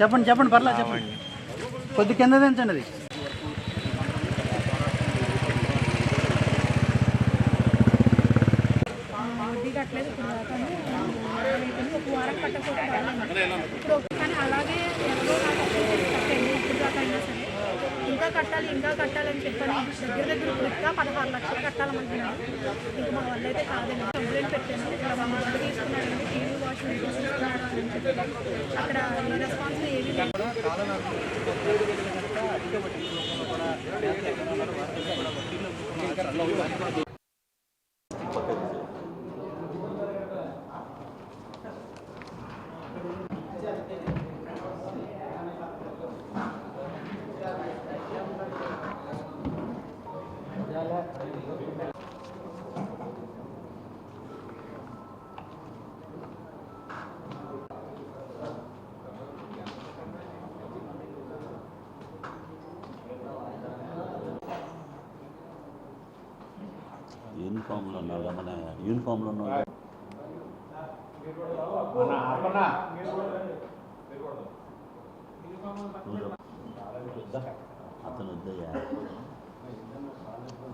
చెప్పండి చెప్పండి పర్లేదు చెప్పండి. కొద్ది కింద దించండి అది. అలాగే ఇంకా కట్టాలి ఇంకా కట్టాలని చెప్పని దగ్గర దగ్గర ఇప్పుడు ఇంకా పదహారు లక్షలు కట్టాలనుకున్నాను ఇంక మన వల్ల అయితే కాదండి. కంప్లైంట్ పెట్టాను. ఇక్కడ మా మొదలు తీసుకున్నాడండి టీవీ వాషింగ్ మెషిన్ తీసుకున్నాడు అని చెప్పి. అక్కడ ఈ రెస్పాన్స్ ఏమీ లేదు. యూనిఫామ్లో ఉన్నాడు మన యూనిఫామ్లో ఉన్నాడు అతను వద్దయ్యా.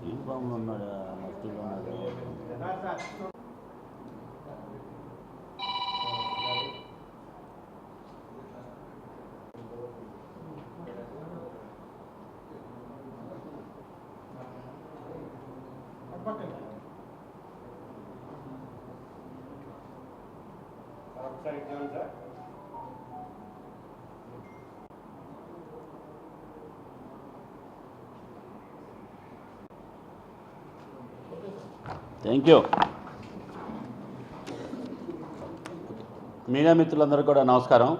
యూనిఫామ్లో ఉన్నాడు మస్తులో ఉన్నాడు. థ్యాంక్ యూ మీడియా మిత్రులందరికీ కూడా నమస్కారం.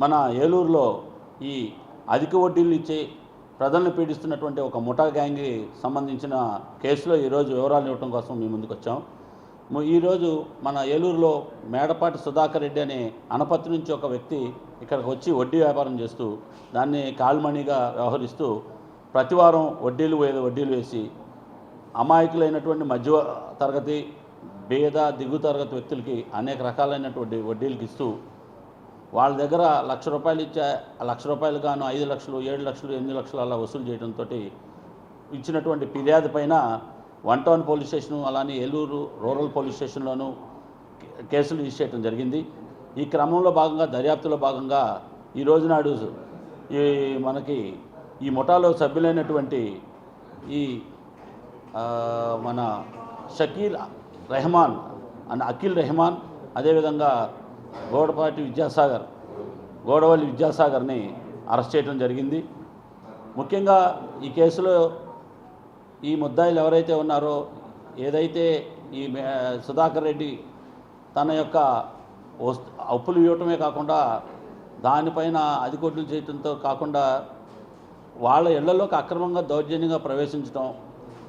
మన ఏలూరులో ఈ అధిక వడ్డీలు ఇచ్చే ప్రజలను పీడిస్తున్నటువంటి ఒక ముఠా గ్యాంగ్కి సంబంధించిన కేసులో ఈరోజు వివరాలు ఇవ్వడం కోసం మీ ముందుకు వచ్చాం ఈరోజు మన ఏలూరులో మేడపాటి సుధాకర్ రెడ్డి అనే అనపత్తి నుంచి ఒక వ్యక్తి ఇక్కడికి వచ్చి వడ్డీ వ్యాపారం చేస్తూ దాన్ని కాల్మణిగా వ్యవహరిస్తూ ప్రతివారం వడ్డీలు వేద వడ్డీలు వేసి అమాయకులైనటువంటి మధ్య తరగతి భేద దిగు తరగతి వ్యక్తులకి అనేక రకాలైనటువంటి వడ్డీలకు ఇస్తూ వాళ్ళ దగ్గర లక్ష రూపాయలు ఇచ్చే లక్ష రూపాయలు గాను ఐదు లక్షలు ఏడు లక్షలు ఎనిమిది లక్షలు అలా వసూలు చేయడంతో ఇచ్చినటువంటి ఫిర్యాదు పైన వన్ టౌన్ పోలీస్ స్టేషను అలానే ఏలూరు రూరల్ పోలీస్ స్టేషన్లోనూ కేసులు రిజిస్టర్ చేయడం జరిగింది. ఈ క్రమంలో భాగంగా దర్యాప్తులో భాగంగా ఈ రోజు నాడు ఈ మనకి ఈ ముఠాలో సభ్యులైనటువంటి ఈ మన షకీల్ రెహమాన్ అండ్ అఖిల్ రెహమాన్ అదేవిధంగా గోడపాటి విద్యాసాగర్ గోడవల్లి విద్యాసాగర్ని అరెస్ట్ చేయడం జరిగింది. ముఖ్యంగా ఈ కేసులో ఈ ముద్దాయిలు ఎవరైతే ఉన్నారో ఏదైతే ఈ సుధాకర్ రెడ్డి తన యొక్క అప్పులు ఇవ్వటమే కాకుండా దానిపైన అధికోట్లు చేయటంతో కాకుండా వాళ్ళ ఇళ్ళలోకి అక్రమంగా దౌర్జన్యంగా ప్రవేశించడం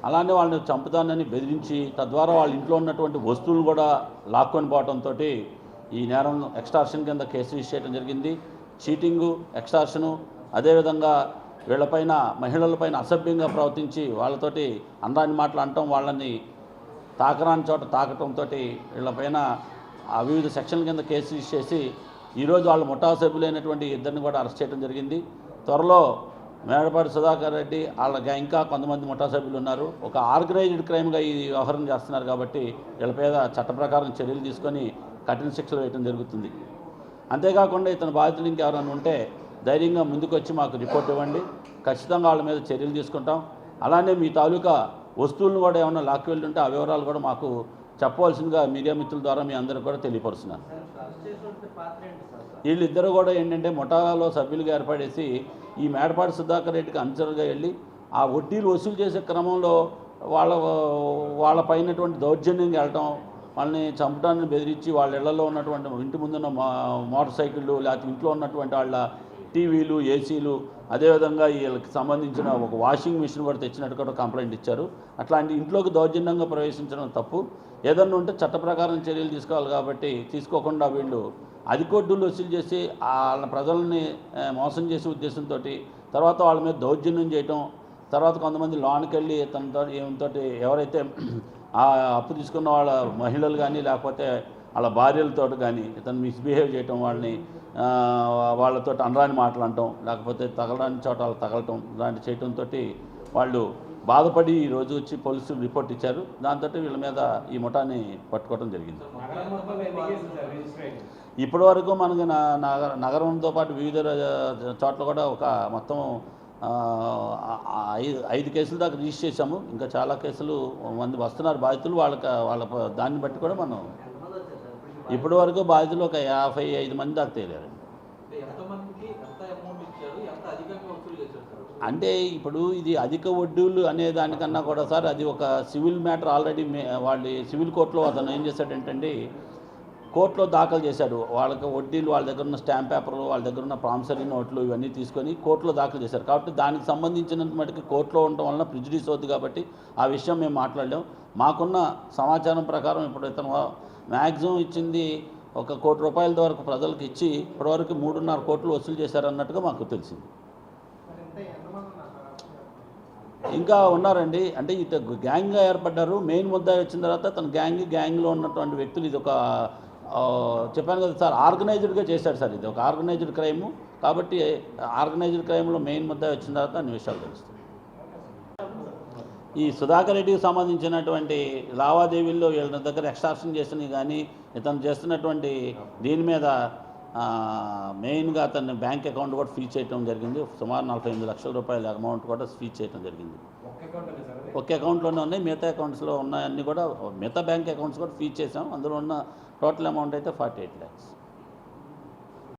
అలానే వాళ్ళని చంపుతానని బెదిరించి తద్వారా వాళ్ళ ఇంట్లో ఉన్నటువంటి వస్తువులు కూడా లాక్కొని పోవడంతో ఈ నేరం ఎక్స్టార్షన్ కింద కేసు రిజిస్టర్ చేయడం జరిగింది. చీటింగు ఎక్స్టార్షను అదేవిధంగా వీళ్ళపైన మహిళలపైన అసభ్యంగా ప్రవర్తించి వాళ్ళతోటి అందాన్ని మాటలు అనటం వాళ్ళని తాకరాని చోట తాకటంతో వీళ్ళపైన ఆ వివిధ సెక్షన్ల కింద కేసు చేసి ఈరోజు వాళ్ళ ముఠా సభ్యులైనటువంటి ఇద్దరిని కూడా అరెస్ట్ చేయడం జరిగింది. త్వరలో మేడపాటి సుధాకర్ రెడ్డి వాళ్ళకి ఇంకా కొంతమంది ముఠా సభ్యులు ఉన్నారు. ఒక ఆర్గనైజ్డ్ క్రైమ్గా ఈ వ్యవహారం చేస్తున్నారు కాబట్టి వీళ్ళ పేద చట్ట ప్రకారం చర్యలు తీసుకొని కఠిన శిక్షలు వేయడం జరుగుతుంది. అంతేకాకుండా ఇతని బాధితులు ఇంకెవరైనా ఉంటే ధైర్యంగా ముందుకొచ్చి మాకు రిపోర్ట్ ఇవ్వండి. ఖచ్చితంగా వాళ్ళ మీద చర్యలు తీసుకుంటాం. అలానే మీ తాలూకా వస్తువులను కూడా ఏమైనా లాక్కి వెళ్ళుంటే ఆ వివరాలు కూడా మాకు చెప్పవలసిందిగా మీడియా మిత్రుల ద్వారా మీ అందరికీ కూడా తెలియపరుస్తున్నాను. వీళ్ళిద్దరూ కూడా ఏంటంటే ముఠాలో సభ్యులుగా ఏర్పడేసి ఈ మేడపాటి సుధాకర్ రెడ్డికి అనుచరుగా వెళ్ళి ఆ వడ్డీలు వసూలు చేసే క్రమంలో వాళ్ళ వాళ్ళ పైనటువంటి దౌర్జన్యంగా వెళ్ళటం వాళ్ళని చంపడాన్ని బెదిరించి వాళ్ళ ఇళ్ళలో ఉన్నటువంటి ఇంటి ముందున్న మో మోటార్ సైకిళ్ళు లేకపోతే ఇంట్లో ఉన్నటువంటి వాళ్ళ టీవీలు ఏసీలు అదేవిధంగా వీళ్ళకి సంబంధించిన ఒక వాషింగ్ మిషన్ కూడా తెచ్చినట్టు కూడా కంప్లైంట్ ఇచ్చారు. అట్లాంటి ఇంట్లోకి దౌర్జన్యంగా ప్రవేశించడం తప్పు. ఏదన్నా ఉంటే చట్ట ప్రకారం చర్యలు తీసుకోవాలి కాబట్టి తీసుకోకుండా వీళ్ళు అధికొడ్డులు వసూలు చేసి వాళ్ళ ప్రజల్ని మోసం చేసే ఉద్దేశంతో తర్వాత వాళ్ళ మీద దౌర్జన్యం చేయటం తర్వాత కొంతమంది లోన్కి వెళ్ళి తనతో ఏమితో ఎవరైతే ఆ అప్పు తీసుకున్న వాళ్ళ మహిళలు కానీ లేకపోతే వాళ్ళ భార్యలతో కానీ ఇతను మిస్బిహేవ్ చేయటం వాళ్ళని వాళ్ళతో అనరాని మాట్లాడటం లేకపోతే తగలరాని చోట వాళ్ళు తగలటం ఇలాంటి చేయటంతో వాళ్ళు బాధపడి ఈ రోజు వచ్చి పోలీసులు రిపోర్ట్ ఇచ్చారు. దాంతో వీళ్ళ మీద ఈ ముఠాన్ని పట్టుకోవడం జరిగింది. ఇప్పటి వరకు మనకి నా- నగర నగరంతో పాటు వివిధ చోట్ల కూడా ఒక మొత్తం ఐదు ఐదు కేసులు దాకా రిజిస్టర్ చేశాము. ఇంకా చాలా కేసులు మంది వస్తున్నారు బాధితులు వాళ్ళకి వాళ్ళ దాన్ని బట్టి కూడా మనం ఇప్పటి వరకు బాధితులు ఒక యాభై ఐదు మంది దాకా తేలారు. అంటే ఇప్పుడు ఇది అధిక వడ్డీలు అనే దానికన్నా కూడా సార్ అది ఒక సివిల్ మ్యాటర్ ఆల్రెడీ మే- వాళ్ళు సివిల్ కోర్టులో అతను ఏం చేశాడంటే కోర్టులో దాఖలు చేశాడు. వాళ్ళకి వడ్డీలు వాళ్ళ దగ్గర ఉన్న స్టాంప్ పేపర్లు వాళ్ళ దగ్గర ఉన్న ప్రామిసరీ నోట్లు ఇవన్నీ తీసుకొని కోర్టులో దాఖలు చేశారు. కాబట్టి దానికి సంబంధించినంత మటుకు కోర్టులో ఉండటం వలన ప్రిజుడిస్ అవుతుంది కాబట్టి ఆ విషయం మేము మాట్లాడలేం. మాకున్న సమాచారం ప్రకారం ఇప్పుడు ఇతను మ్యాక్సిమం ఇచ్చింది ఒక కోటి రూపాయల వరకు ప్రజలకు ఇచ్చి ఇప్పటివరకు మూడున్నర కోట్లు వసూలు చేశారన్నట్టుగా మాకు తెలిసింది. ఇంకా ఉన్నారండి. అంటే ఇత గ్యాంగ్గా ఏర్పడ్డారు. మెయిన్ ముద్ద వచ్చిన తర్వాత తన గ్యాంగ్ గ్యాంగ్లో ఉన్నటువంటి వ్యక్తులు ఇది ఒక చెప్పాను కదా సార్ ఆర్గనైజ్డ్గా చేశాడు సార్ ఇది. ఒక ఆర్గనైజ్డ్ క్రైమ్. కాబట్టి ఆర్గనైజ్డ్ క్రైమ్లో మెయిన్ ముద్ద వచ్చిన తర్వాత అన్ని విషయాలు తెలుస్తాయి. ఈ సుధాకర్ రెడ్డికి సంబంధించినటువంటి లావాదేవీల్లో వీళ్ళ దగ్గర ఎక్స్ట్రాక్షన్ చేసినవి కానీ ఇతను చేస్తున్నటువంటి దీని మీద మెయిన్గా అతన్ని బ్యాంక్ అకౌంట్ కూడా ఫీజ్ చేయడం జరిగింది. సుమారు నలభై ఎనిమిది లక్షల రూపాయల అమౌంట్ కూడా ఫీజ్ చేయడం జరిగింది. ఒకే అకౌంట్లోనే ఉన్నాయి. మిగతా అకౌంట్స్లో ఉన్నాయన్నీ కూడా మిగతా బ్యాంక్ అకౌంట్స్ కూడా ఫీజ్ చేసాం అందులో ఉన్న టోటల్ అమౌంట్ అయితే ఫార్టీ ఎయిట్ ల్యాక్స్.